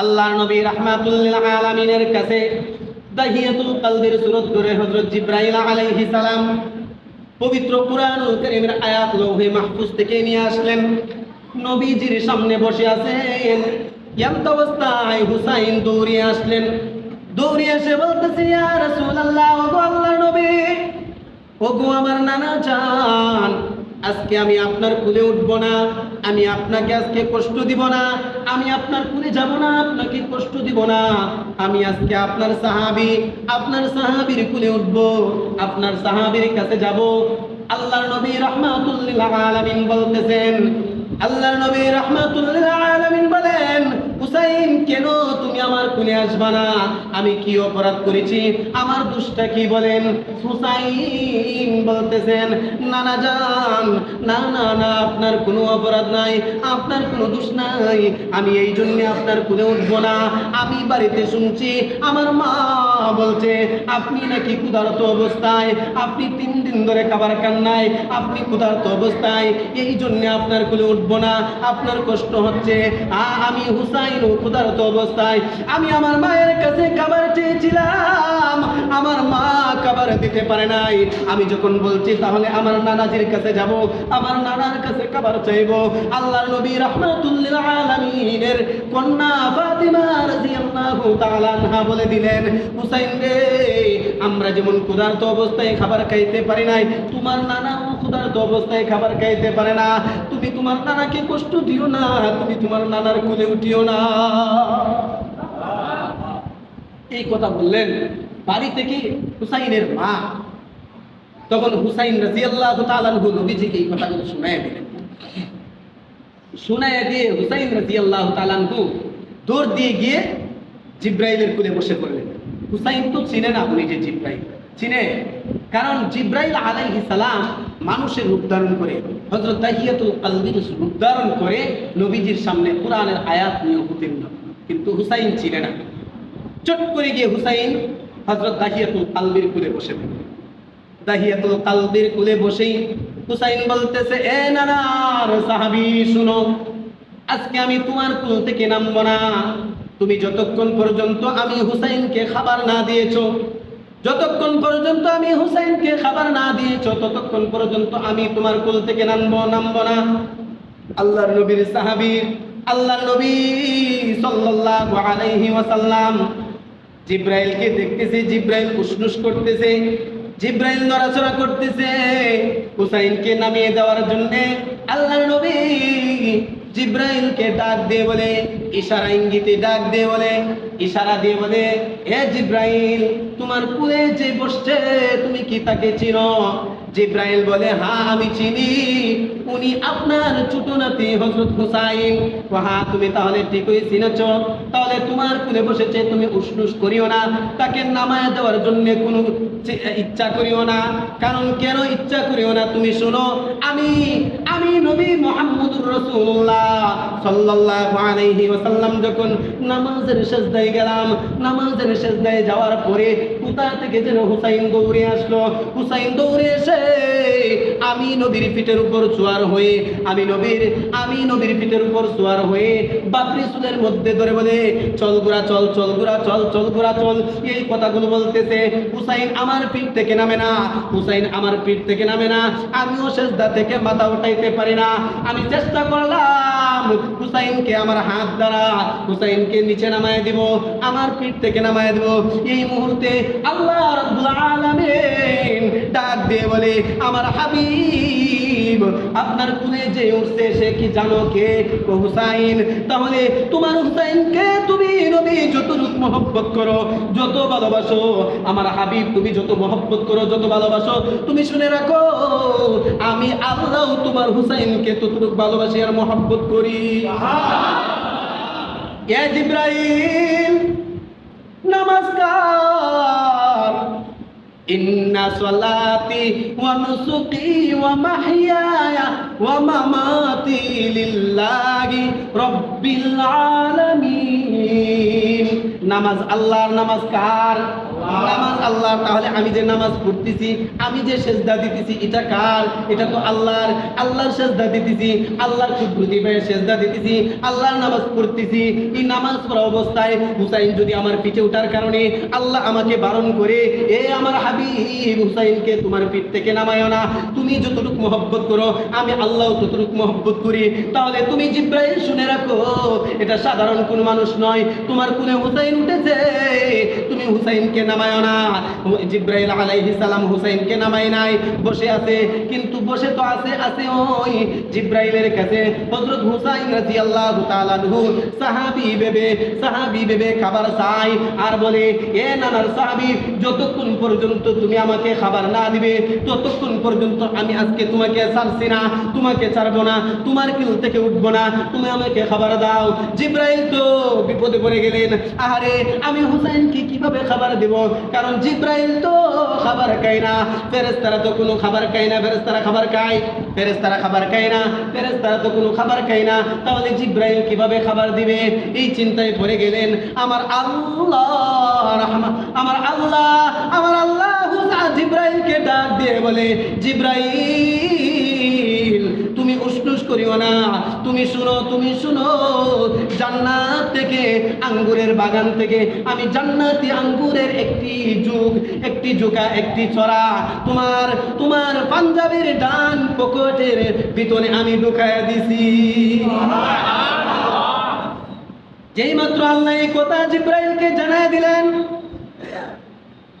আল্লাহর নবী রাহমাতুল্লিল আলামিনের কাছে দাহিয়াতুল কলবের সুরত করে হযরত জিব্রাইল আলাইহিস সালাম পবিত্র কুরআনুল কারীমের আয়াত লৌহে মাহফুজ থেকে নিয়ে আসলেন। নবীজির সামনে বসে আছেন। এমত অবস্থায় হুসাইন দৌড়িয়ে আসলেন। দৌড়িয়ে এসে বলতেছে, ইয়া রাসূলুল্লাহ ও আল্লাহর নবী, ওগো আমার নানা জান আজকে আমি আপনার কুলে উঠবো না, আমি আপনাকে আজকে কষ্ট দিব না, আমি আপনার কুলে যাব না, আপনাকে কষ্ট দিব না। আমি আজকে আপনার সাহাবি, আপনার সাহাবির কুলে উঠব, আপনার সাহাবির কাছে যাব। আল্লাহর নবী রহমাতুল্লিল আলামিন বলতেছেন, আল্লাহর নবী রহমাতুল্লিল আলামিন বলেন, হুসাইন, কেন তুমি আসবা না। আমি কি অপরাধ করেছি? আমার দুষ্টা কি বলেন? হুসাইন বলতেছেন না না যান না না না, আপনার কোনো অপরাধ নাই, আপনার কোনো দোষ নাই। আমি এই জন্য আপনার কোনে উঠবো না। আমি বাড়িতে শুনছি, আমার মা বলছে, আপনি নাকি ক্ষুধার্ত অবস্থায়? আপনি তিন দিন ধরে খাবার খান নাই। আপনি ক্ষুধার্ত অবস্থায়। এই জন্য আপনার কুলে উঠবো না। আপনার কষ্ট হচ্ছে। আমি হুসাইন ক্ষুধার্ত অবস্থায়। আমি আমার মায়ের কাছে খাবার চেয়েছিলাম। আমার মা খাবার দিতে পারে নাই। আমি যখন বলছি, তাহলে আমার নানাজির কাছে যাব। আমার নানার কাছে খাবার চাইব। আল্লাহর নবী রাহমাতুল্লিল আলামিনের কন্যা ফাতিমা রাদিয়াল্লাহু তাআলা বলে দিলেন হুসাইন রে, আমরা যেমন ক্ষুধার্ত অবস্থায় খাবার খাইতে পারি নাই, তোমার নানাও ক্ষুধার্ত অবস্থায় খাবার খাইতে পারে না। তুমি তোমার নানাকে কষ্ট দিও না, তুমি তোমার নানার কোলে উঠিও না। এই কথা বললেন বাড়ি থেকে হুসাইনের মা? তখন হুসাইন রাজিয়াল্লাহু তাআলা আনহু নবীজিকে এই কথাগুলো শোনায় দিলেন। শোনায় দিয়ে হুসাইন রাজিয়াল্লাহু তাআলা আনহু দৌড় দিয়ে গিয়ে জিব্রাইলের কোলে বসে পড়লেন। হুসাইন তো চিনে না উনি যে জিব্রাইল। চিনে? কারণ জিব্রাইল আলাইহিস সালাম মানুষের রূপ ধারণ করে, হযরত তাহিয়াতুল কলবির রূপ ধারণ করে নবীজির সামনে কোরআনের আয়াত নিয়ে উত্তীর্ণ। কিন্তু হুসাইন চিনে না। চট করে গিয়ে হুসাইন হযরত দাহিয়াতুল কালবির কুলে বসে পড়লেন দাহিয়াতুল কালবির কুলে বসেই হুসাইন বলতেছে, এ নানার সাহাবি, শুনো, আজকে আমি তোমার কুল থেকে নামবো না। তুমি যতক্ষণ পর্যন্ত আমি হুসাইনকে খাবার না দিয়েছ, যতক্ষণ পর্যন্ত আমি হুসাইনকে খাবার না দিয়েছ, ততক্ষণ পর্যন্ত আমি তোমার কুল থেকে নামবো নামবো না। আল্লাহর নবীর সাহাবীর আল্লাহর নবী সাল্লাল্লাহু আলাইহি ওয়াসাল্লাম জিব্রাইলকে দেখতেছে, জিব্রাইল উসনুস করতেছে, জিব্রাইল নড়াচড়া করতেছে। হুসাইনকে নামিয়ে দেওয়ার জন্য আল্লাহর নবী জিব্রাইলকে ডাক দিয়ে বলে, ইশারা ইঙ্গিতে ডাক দিয়ে বলে, ইশারা দিয়ে বলে হে জিব্রাইল, তোমার কুলে যে বসছে, তুমি কি তাকে চিনো? জিব্রাইল বলে হ্যাঁ আমি চিনি। উনি আপনার ছোট নাতি হজরত হুসাইন। হ্যাঁ তুমি তাহলে ঠিকই চিনেছ। তাহলে তোমার কুলে বসেছে, তুমি উসনুস করিও না। তাকে নামায় দেওয়ার জন্য কোনো ইচ্ছা করিও না। কারণ কেন ইচ্ছা করিও না, তুমি শোনো। আমি আমি নবী মোহাম্মদুর রসুল্লাহ সাল্লাল্লাহু আলাইহি ওয়াসাল্লাম যখন নামাজের সেজদায় গেলাম, নামাজের সেজদায় যাওয়ার পরে কোথা থেকে যেন হুসাইন দৌড়ে আসলো? হুসাইন দৌড়ে এসে আমি নবীর পিঠের উপর চুয়ার হয়ে, আমি নবীর আমি নবীর পিঠের উপর চুয়ার হয়ে বাবরি চুলের মধ্যে ধরে বলে, চল গুড়া চল চল গুড়া চল চল গুড়া চল। এই কথাগুলো বলতেছে, হুসাইন আমার পিঠ থেকে নামে না, হুসাইন আমার পিঠ থেকে নামে না, আমিও সেজদা থেকে মাথা উঠাইতে পারি না। আমি চেষ্টা করলাম হুসাইনকে আমার হাত দ্বারা, হুসাইনকে নিচে নামায় দিব, আমার পিঠ থেকে নামায় দিব। এই মুহূর্তে আল্লাহ রাব্বুল আলামিন ডাক দিয়ে বলে আমার হাবিব আপনার কুলে যে উঠছে সে কি জানো কে? হুসাইন তাহলে তোমার হুসাইনকে তুমি নবী যতটুক মহব্বত করো যত ভালোবাসো আমার হাবিব তুমি যত মহব্বত করো যত ভালোবাসো তুমি শুনে রাখো আমি আল্লাহ তোমার হুসাইনকে ততটুক ভালোবাসি আর মহব্বত করি। ইয়া জিব্রাইল নমস্কার। ইন্না সলাতি ওয়া নুসুকি ওয়া মাহইয়ায়া ওয়া মামাতি লিল্লাহি রব্বিল আলামিন। নামাজ আল্লাহর নামাজ কার নামাজ আল্লাহ, তাহলে আমি যে নামাজ পড়তেছি, আমি যে সেজদা দিতেছি, এটা কার? এটা তো আল্লাহর আল্লাহর সেজদা দিতেছি, আল্লাহর কুদরতি ভাবে সেজদা দিতেছি, আল্লাহর নামাজ পড়তেছি। এই নামাজ পড়া অবস্থায় হুসাইন যদি আমার পিঠে ওঠার কারণে আল্লাহ আমাকে বারণ করে, এ আমার হাবিব হুসাইনকে তোমার পিঠ থেকে নামায়ও না। তুমি যতটুক মহব্বত করো, আমি আল্লাহ ততটুকু মহব্বত করি। তাহলে তুমি জিব্রাইল শুনে রাখো, এটা সাধারণ কোন মানুষ নয়। তোমার কোনে হুসাইন উঠেছে, তুমি হুসাইনকে নামায়ও না জিব্রাইল সালাম হুসাইনকে নামাই নাই। বসে আছে, কিন্তু বসে তো আছে আছে ওই জিব্রাইলের কাছে। হযরত হুসাইন রাদিয়াল্লাহু তাআলা আনহু, সাহাবী ভেবে সাহাবী ভেবে খাবার চাই আর বলে, এ নানার সাহাবী, যতক্ষণ পর্যন্ত তুমি আমাকে খাবার না দিবে, ততক্ষণ পর্যন্ত আমি আজকে তোমাকে ছাড়ছি না, তোমাকে ছাড়বো না, তোমার কিল থেকে উঠবো না, তুমি আমাকে খাবার দাও। জিব্রাইল তো বিপদে পড়ে গেলেন। আহারে, আমি হুসাইনকে কীভাবে খাবার দেব? কারণ জিব্রাইল তো খাবার খায় না। ফেরেস্তারা তো কোনো খাবার খায় না ফেরেস্তারা খাবার খায়। ফেরেস্তারা খাবার খায় না ফেরেস্তারা তো কোনো খাবার খায় না। তাহলে জিব্রাইল কীভাবে খাবার দিবে? এই চিন্তায় পড়ে গেলেন। আমার আল্লাহ আমার আল্লাহ আমার আল্লাহ জিব্রাইলকে ডাক দিয়ে বলে, জিব্রাইল, তুমি উসনুস করিও না। তুমি শুনো তুমি শুনো, জান্নাত থেকে আঙ্গুরের বাগান থেকে আমি জান্নাতি আঙ্গুরের একটি যুগ, একটি জোকা, একটি ছড়া তোমার তোমার পাঞ্জাবের ডান পকেটের ভিতরে আমি ঢুকায় দিছি। যেই মাত্র আল্লাহ এই কথা জিব্রাইলকে জানায় দিলেন,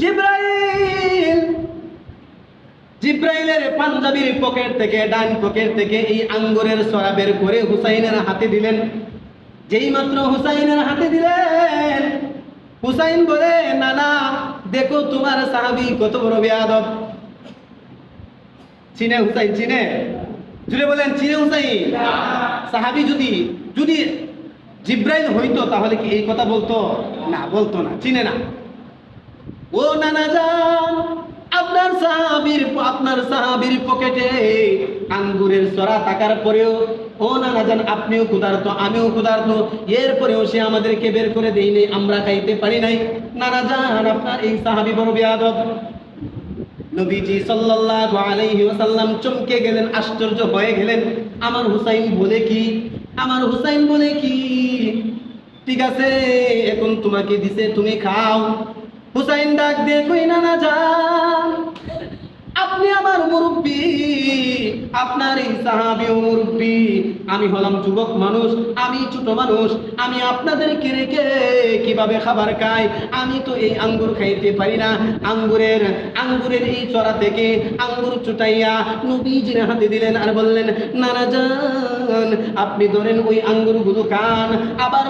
জিব্রাইল জিব্রাইলের পাঞ্জাবির পকেট থেকে, ডান পকেট থেকে এই আঙ্গুরের সরা বের করে হুসাইনের হাতে দিলেন। যেই মাত্র হুসাইনের হাতে দিলেন, হুসাইন বলে না না দেখো তোমার সাহাবি কত বড় বেয়াদব। চিনে হুসাইন, চিনে? জুড়ে বলেন, চিনে হুসাইন? সাহাবি যদি যদি জিব্রাইল হইতো, তাহলে কি এই কথা বলতো? না বলতো না, চিনে না। ও নানা যান আপনার সাহাবীর আপনার সাহাবীর পকেটে আঙ্গুরের সরা থাকার পরেও, ও নানা যান আপনিও ক্ষুধার্ত, আমিও ক্ষুধার্ত, এরপরেও সে আমাদেরকে বের করে দেয়নি, আমরা খাইতে পারি নাই। নানা যান আপনার এই সাহাবী বড় বেয়াদব। নবীজি সাল্লাল্লাহু আলাইহি ওয়াসাল্লাম চমকে গেলেন, আশ্চর্য হয়ে গেলেন। আমার হুসাইন বলে কি? আমার হুসাইন বলে কি? ঠিক আছে, এখন তোমাকে দিছে, তুমি খাও। হুসাইন ডাক দিয়ে কই না না যান? আপনি আমার মুরব্বী, আপনার এই সাহাবিও মুরব্বী। আমি হলাম যুবক মানুষ, আমি ছোট মানুষ, আমি আপনাদেরকে রেখে কীভাবে খাবার খাই? আমি তো এই আঙ্গুর খাইতে পারি না। আঙ্গুরের আঙ্গুরের এই চড়া থেকে আঙ্গুর চুটাইয়া নবীজির হাতে দিলেন আর বললেন নানা আপনি ধরেন ওই আঙ্গুরগুলো খান আবার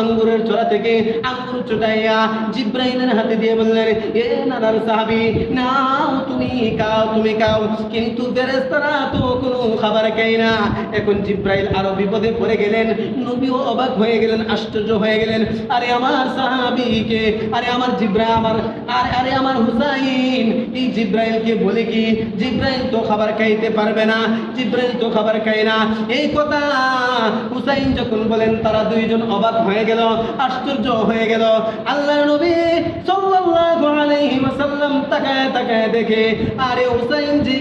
আঙ্গুরের চড়া থেকে আঙ্গুর চুটাইয়া জিব্রাইলের হাতে দিয়ে বললেন, এ নানার সাহাবি, নাও তুমি খাও তুমি খাও। কিন্তু ফেরেশতারা তো কোনো খাবার খায় না। এখন জিব্রাইল আরও বিপদে পড়ে গেলেন, নবীও অবাক হয়ে গেলেন, আশ্চর্য হয়ে গেলেন, আরে আমার সাহাবীকে, আরে আমার জিব্রাইল আমার, আর আরে আমার হুসাইন, এই জিব্রাইলকে বলে কি? জিব্রাইল তো খাবার খাইতে পারবে না, জিব্রাইল তো খাবার খায় না, এই কথা। হুসাইন যখন বলেন, তারা দুইজন অবাক হয়ে গেল, আশ্চর্য হয়ে গেল। আল্লাহর নবী সাল্লাল্লাহু আলাইহি ওয়াসাল্লাম তাকায় তাকায় দেখে, আরে হুসাইন যে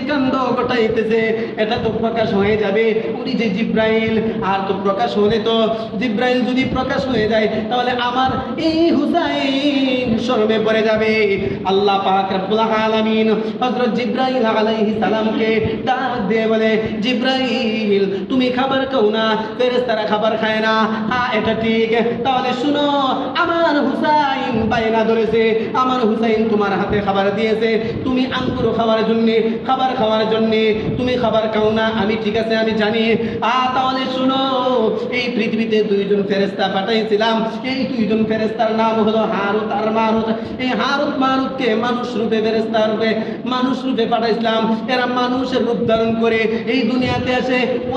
এটা তো প্রকাশ হয়ে যাবে। উনি যে জিব্রাইল, আর তো প্রকাশ হলে তো, জিব্রাইল যদি প্রকাশ হয়ে যায়, তাহলে আমার এই হুসাইন শরমে পড়ে যাবে। আল্লাহ পাক আলামিন হযরত জিব্রাইল আলাইহিস সালামকে দিয়ে বলে, জিব্রাইল, তুমি খাবার না, ফেরেশতারা খাবার খায় না। হ্যাঁ এটা ঠিক। তাহলে শুনো, আমার হুসাইন বাইনা ধরেছে। আমার হুসাইন তোমার হাতে খাবার দিয়েছে। তুমি আঙ্গুর খাওয়ার জন্য, খাবার খাওয়ার জন্য তুমি খাবার খাও না। আমি ঠিক আছে, আমি জানি। আ, তাহলে শুনো, এই পৃথিবীতে দুইজন ফেরেস্তা পাঠাইছিলাম। এই দুইজন ফেরেস্তার নাম হলো হারুত আর এই হারুত মারুতকে মানুষ রূপে ফেরেস্তা রূপে, মানুষ রূপে পাঠাইছিলাম। এরা মানুষের রূপ ধারণ করে এই দুনিয়াতে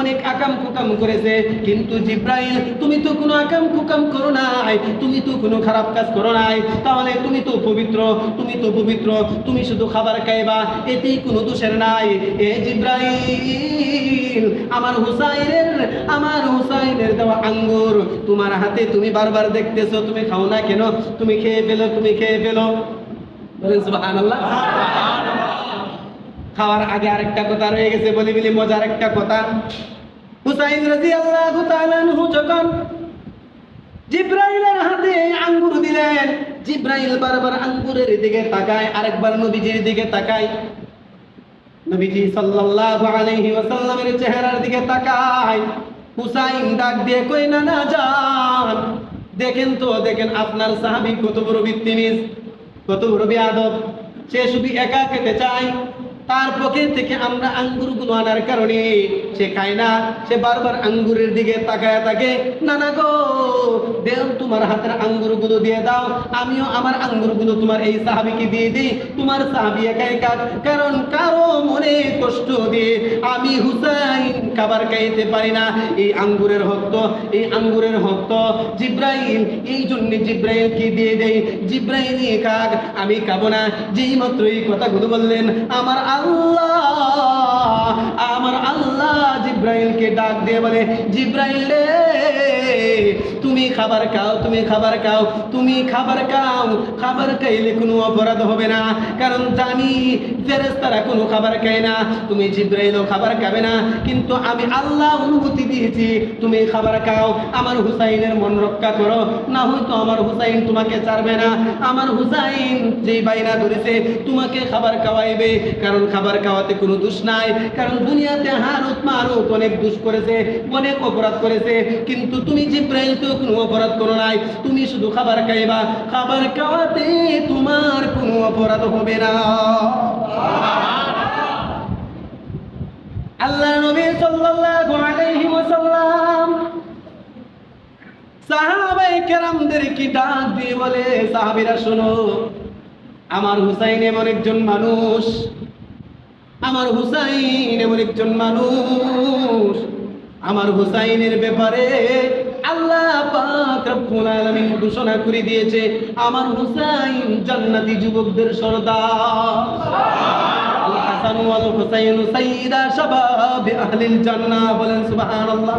অনেক আকাম কুকাম করেছে। কিন্তু জিব্রাইল, তুমি তো কোনো আকাম কুকাম করো নাই, তুমি তো কোনো খারাপ কাজ করো নাই। তাহলে তুমি তো পবিত্র, তুমি তো পবিত্র, তুমি শুধু খাবার খাইবা, এতেই কোনো দোষের নাই। এ জিব্রাইল, আমার হুসাইনের আমার হুসাইনের দেওয়া আঙ্গুর, তোমার হাতে তুমি বারবার দেখতেছো, তুমি খাও না কেন? তুমি খেয়ে ফেলো, তুমি খেয়ে ফেলো। বলেন খাওয়ার আগে আরেকটা কথা রয়ে গেছে বলি বলি মজার একটা কথা। হুসাইন তাআলা আনহু যখন জিব্রাইলের হাতে আঙ্গুর দিলেন জিব্রাইল বারবার আঙ্গুরের দিকে তাকায় আরেকবার নবীজির দিকে তাকায়। নবীজি সাল্লাল্লাহু আলাইহি ওয়াসাল্লামের চেহারার দিকে তাকায়। হুসাইন ডাক দিয়ে কই না না যান দেখেন তো, দেখেন আপনার সাহাবি কত বড় বিত্তিনিস কত বড় বিয়াদব। সে শুধু একা খেতে চায়, তার পক্ষে থেকে আমরা আঙ্গুরগুলো আনার কারণে সে খায় না, সে বারবার আঙ্গুরের দিকে তাকায় থাকে না না গো, দেও তোমার হাতের আঙ্গুরগুলো দিয়ে দাও, আমিও আমার আঙ্গুরগুলো তোমার এই সাহাবিকে দিয়ে দিই, তোমার সাহাবি একাই কাজ কারণ কারও মনে কষ্ট দিয়ে আমি হুসাইন খাবার খাইতে পারি না। এই আঙ্গুরের হক্ত এই আঙ্গুরের হক্ত জিব্রাইল, এই জন্য জিব্রাইলকে দিয়ে দেই, জিব্রাইল খাক আমি খাব না। যেই মাত্র এই কথাগুলো বললেন, আমার আল্লাহ আমার আল্লাহ জিব্রাইলকে ডাক দিয়ে বলে জিব্রাইল রে তুমি খাবার খাও, তুমি খাবার খাও, তুমি খাবার খাও। খাবার খাইলে কোনো অপরাধ হবে না, কারণ জানি ফেরেস্তারা কোনো খাবার খায় না। তুমি জিব্রাইলও খাবার খাবে না, কিন্তু আমি আল্লাহ অনুমতি দিয়েছি, তুমি খাবার খাও, আমার হুসাইনের মন রক্ষা করো। না হয়তো আমার হুসাইন তোমাকে ছাড়বে না। আমার হুসাইন যেই বাইনা ধরেছে, তোমাকে খাবার খাওয়াইবে, কারণ খাবার খাওয়াতে কোনো দোষ নাই। কারণ দুনিয়াতে হারুত মারুত অনেক দোষ করেছে, অনেক অপরাধ করেছে, কিন্তু তুমি জিব্রাইল তো কোনো অপরাধ করো নাই। তুমি শুধু খাবার খাইবা। খাবার খাওয়াতে তোমার কোনো অপরাধ হবে না। আল্লাহ নবী সাল্লাল্লাহু আলাইহি ওয়াসাল্লাম সাহাবায়ে কেরামদের কি ডাক দিয়ে বলে, সাহাবীরা শোনো, আমার হুসাইন এমন একজন মানুষ, আমার হুসাইন এমন একজন মানুষ, আমার হুসাইনের ব্যাপারে পাক রব্বুল আলামিন ঘোষণা করে দিয়েছে, আমার হুসাইন জান্নাতি যুবকদের সর্দার। আল হাসান ওয়াল হুসাইন সাইয়্যিদা শাবাব আহলিল জান্নাহ বলেন, সুবহানাল্লাহ।